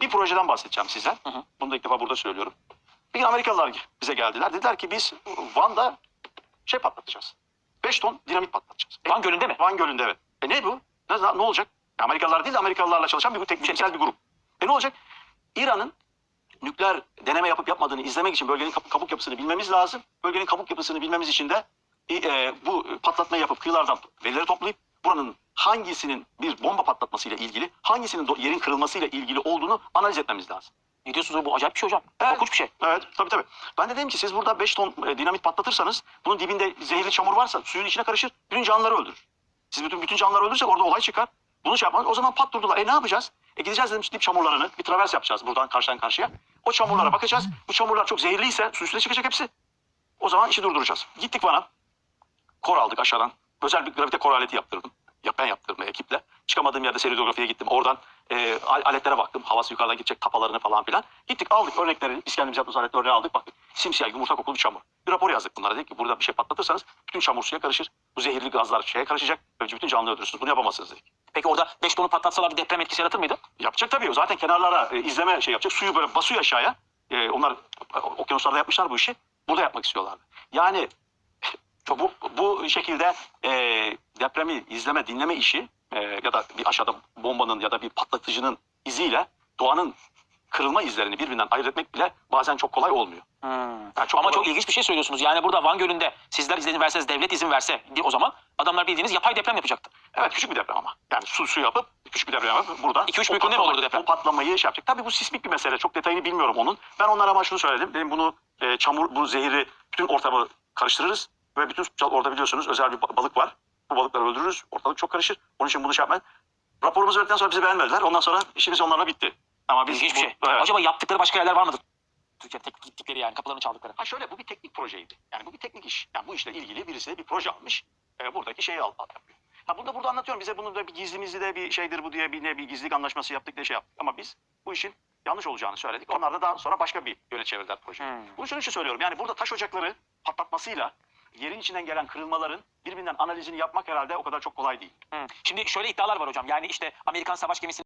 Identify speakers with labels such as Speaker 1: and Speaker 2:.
Speaker 1: bir projeden bahsedeceğim size.
Speaker 2: Hı hı.
Speaker 1: Bunu da ilk defa burada söylüyorum. Bir gün Amerikalılar bize geldiler. Dediler ki biz Van'da şey patlatacağız. 5 ton dinamit patlatacağız. E,
Speaker 2: Van Gölü'nde mi?
Speaker 1: Van Gölü'nde evet. E ne bu? Ne, ne olacak? Amerikalılar değil de Amerikalılarla çalışan bir tekniksel bir grup. E ne olacak? İran'ın nükleer deneme yapıp yapmadığını izlemek için bölgenin kabuk yapısını bilmemiz lazım. Bölgenin kabuk yapısını bilmemiz için de e, bu patlatmayı yapıp kıyılardan verileri toplayıp buranın hangisinin bir bomba patlatmasıyla ilgili, hangisinin yerin kırılmasıyla ilgili olduğunu analiz etmemiz lazım.
Speaker 2: Ne diyorsunuz bu acayip bir şey hocam.
Speaker 1: Evet.
Speaker 2: Korkunç bir şey.
Speaker 1: Evet tabii tabii. Ben de dedim ki siz burada 5 ton e, dinamit patlatırsanız bunun dibinde zehirli çamur varsa suyun içine karışır. Bütün canlıları öldürür. Siz bütün bütün canlıları öldürürsek orada olay çıkar. Bunu şey yapmaz. O zaman pat durdular. E ne yapacağız? E gideceğiz dedim dip çamurlarını bir travers yapacağız buradan karşıdan karşıya. O çamurlara bakacağız. Bu çamurlar çok zehirliyse su üstüne çıkacak hepsi. O zaman işi durduracağız. Gittik bana. Kor aldık aşağıdan. Özel bir gravite kor aleti yaptırdım. Ya ben yaptırdım ekiple. Çıkamadığım yerde seridografiye gittim. Oradan e, al- aletlere baktım. Havası yukarıdan gidecek tapalarını falan filan. Gittik aldık örnekleri. Biz kendimiz yaptığımız aletleri örneği aldık. Baktık simsiyah yumurta kokulu bir çamur. Bir rapor yazdık bunlara. Dedik ki burada bir şey patlatırsanız bütün çamur suya karışır. Bu zehirli gazlar şeye karışacak. Böylece bütün canlıyı öldürürsünüz. Bunu yapamazsınız dedik.
Speaker 2: Peki orada 5 tonu patlatsalar bir deprem etkisi yaratır mıydı?
Speaker 1: Yapacak tabii. O zaten kenarlara e, izleme şey yapacak. Suyu böyle basıyor aşağıya. E, onlar e, okyanuslarda yapmışlar bu işi. Burada yapmak istiyorlardı. Yani bu, bu şekilde e, depremi izleme, dinleme işi e, ya da bir aşağıda bombanın ya da bir patlatıcının iziyle doğanın kırılma izlerini birbirinden ayırt etmek bile bazen çok kolay olmuyor.
Speaker 2: Hmm.
Speaker 1: Yani çok
Speaker 2: Ama
Speaker 1: kolay-
Speaker 2: çok ilginç bir şey söylüyorsunuz. Yani burada Van Gölü'nde sizler izin verseniz, devlet izin verse o zaman adamlar bildiğiniz yapay deprem yapacaktı.
Speaker 1: Evet küçük bir deprem ama. Yani su su yapıp küçük bir deprem yapıp buradan
Speaker 2: İki, üç
Speaker 1: o
Speaker 2: büyüklüğünde mi olurdu deprem?
Speaker 1: O patlamayı şey yapacak. Tabii bu sismik bir mesele. Çok detayını bilmiyorum onun. Ben onlara ama şunu söyledim. Dedim bunu e, çamur, bu zehiri bütün ortamı karıştırırız. Ve bütün orada biliyorsunuz özel bir ba- balık var. Bu balıkları öldürürüz. Ortalık çok karışır. Onun için bunu şey yapmayın. Raporumuzu verdikten sonra bizi beğenmediler. Ondan sonra işimiz onlarla bitti. Ama biz
Speaker 2: İlginç bir
Speaker 1: bu-
Speaker 2: şey.
Speaker 1: Evet.
Speaker 2: Acaba yaptıkları başka yerler var mıdır? Türkiye'de tek gittikleri yani kapılarını çaldıkları.
Speaker 1: Ha şöyle bu bir teknik projeydi. Yani bu bir teknik iş. Yani bu işle ilgili birisi bir proje almış. E, buradaki şeyi al, al yapıyor. Ha bunu da burada anlatıyorum. Bize bunun da bir gizlimizli de bir şeydir bu diye bir ne bir gizlilik anlaşması yaptık diye şey yaptık. Ama biz bu işin yanlış olacağını söyledik. Onlar da daha sonra başka bir yöne çevirdiler projeyi.
Speaker 2: Hmm.
Speaker 1: Bunu şunun için söylüyorum. Yani burada taş ocakları patlatmasıyla yerin içinden gelen kırılmaların birbirinden analizini yapmak herhalde o kadar çok kolay değil.
Speaker 2: Hmm. Şimdi şöyle iddialar var hocam. Yani işte Amerikan savaş gemisi